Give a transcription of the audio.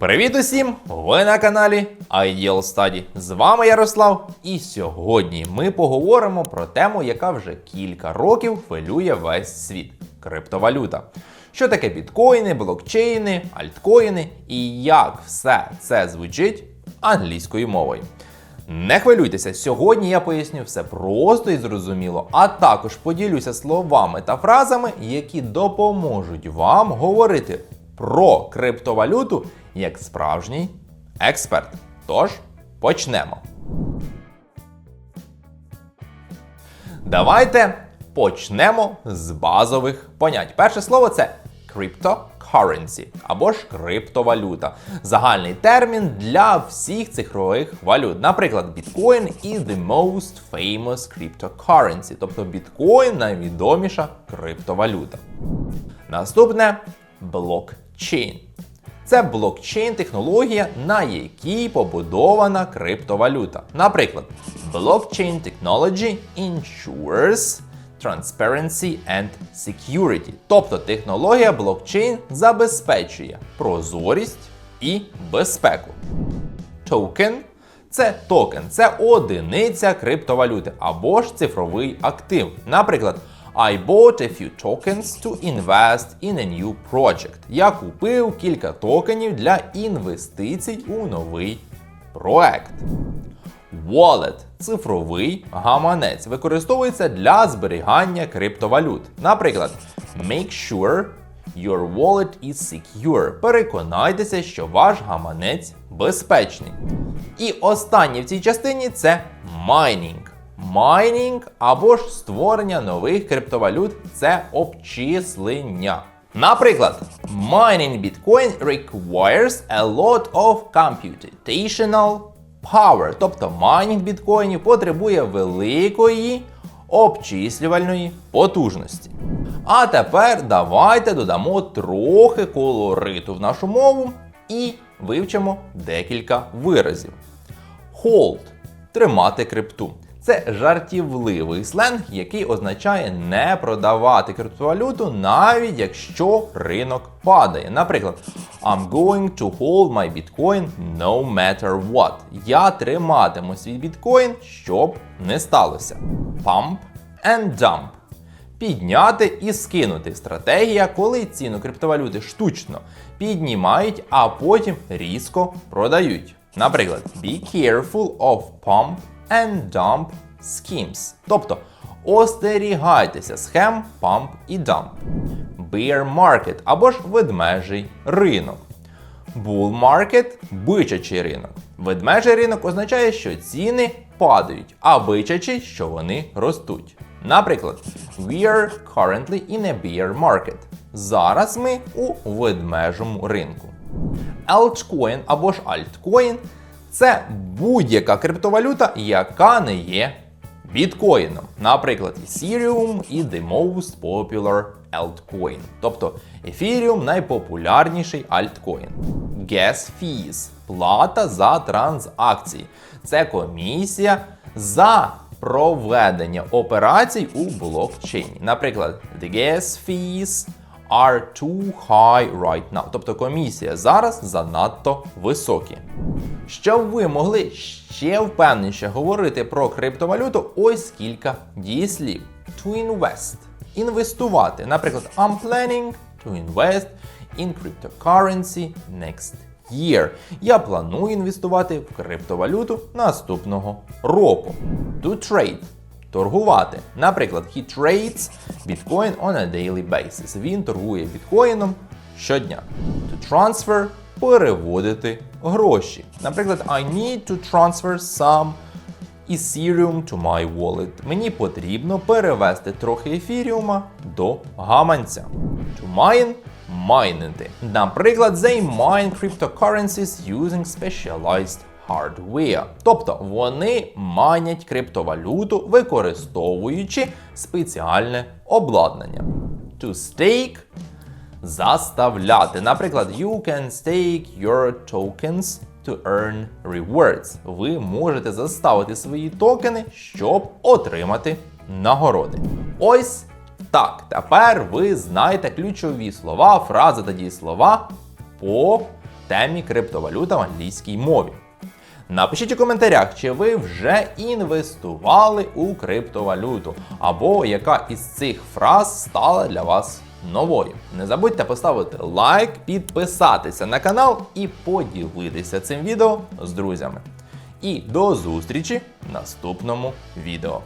Привіт усім! Ви на каналі Ideal Study. З вами Ярослав, і сьогодні ми поговоримо про тему, яка вже кілька років хвилює весь світ криптовалюта. Що таке біткоїни, блокчейни, альткоїни і як все це звучить англійською мовою. Не хвилюйтеся, сьогодні я поясню все просто і зрозуміло, а також поділюся словами та фразами, які допоможуть вам говорити про криптовалюту як справжній експерт. Тож почнемо. Давайте почнемо з базових понять. Перше слово це cryptocurrency або ж криптовалюта. Загальний термін для всіх цифрових валют. Наприклад, біткоін is the most famous cryptocurrency, тобто біткоін найвідоміша криптовалюта. Наступне блокчейн. Це блокчейн-технологія, на якій побудована криптовалюта. Наприклад, Blockchain Technology ensures transparency and security. Тобто технологія блокчейн забезпечує прозорість і безпеку. Токен це токен, це одиниця криптовалюти або ж цифровий актив. Наприклад, I bought a few tokens to invest in a new project. Я купив кілька токенів для інвестицій у новий проект. Wallet цифровий гаманець використовується для зберігання криптовалют. Наприклад, make sure your wallet is secure. Переконайтеся, що ваш гаманець безпечний. І останнє в цій частині це майнінг. Майнінг або ж створення нових криптовалют це обчислення. Наприклад, mining Bitcoin requires a lot of computational power. Тобто майнінг біткоїнів потребує великої обчислювальної потужності. А тепер давайте додамо трохи колориту в нашу мову і вивчимо декілька виразів. Hold тримати крипту. Це жартівливий сленг, який означає не продавати криптовалюту, навіть якщо ринок падає. Наприклад, I'm going to hold my Bitcoin no matter what. Я триматиму свій біткоін, щоб не сталося. Pump and dump. Підняти і скинути стратегія, коли ціну криптовалюти штучно піднімають, а потім різко продають. Наприклад, be careful of pump and dump schemes. Тобто остерігайтеся схем pump і dump. Bear market або ж ведмежий ринок. Bull market – бичачий ринок. Ведмежий ринок означає, що ціни падають, а бичачий, що вони ростуть. Наприклад, we are currently in a bear market. Зараз ми у ведмежому ринку. Altcoin або ж альткоін це будь-яка криптовалюта, яка не є біткоїном. Наприклад, Ethereum is the most popular altcoin. Тобто Ethereum найпопулярніший альткоін. Gas fees плата за транзакції. Це комісія за проведення операцій у блокчейні. Наприклад, the gas fees are too high right now. Тобто комісія зараз занадто високі. Щоб ви могли ще впевненіше говорити про криптовалюту, ось кілька дієслів. To invest інвестувати. Наприклад, I'm planning to invest in cryptocurrency next year. Я планую інвестувати в криптовалюту наступного року. To trade торгувати. Наприклад, he trades Bitcoin on a daily basis. Він торгує біткоїном щодня. To transfer переводити гроші. Наприклад, I need to transfer some Ethereum to my wallet. Мені потрібно перевести трохи ефіріума до гаманця. To mine майнити. Наприклад, they mine cryptocurrencies using specialized hardware. Тобто вони майнять криптовалюту, використовуючи спеціальне обладнання. To stake заставляти. Наприклад, you can stake your tokens to earn rewards. Ви можете заставити свої токени, щоб отримати нагороди. Ось так. Тепер ви знаєте ключові слова, фрази та дієслова по темі криптовалюта в англійській мові. Напишіть у коментарях, чи ви вже інвестували у криптовалюту, або яка із цих фраз стала для вас новою. Не забудьте поставити лайк, підписатися на канал і поділитися цим відео з друзями. І до зустрічі в наступному відео.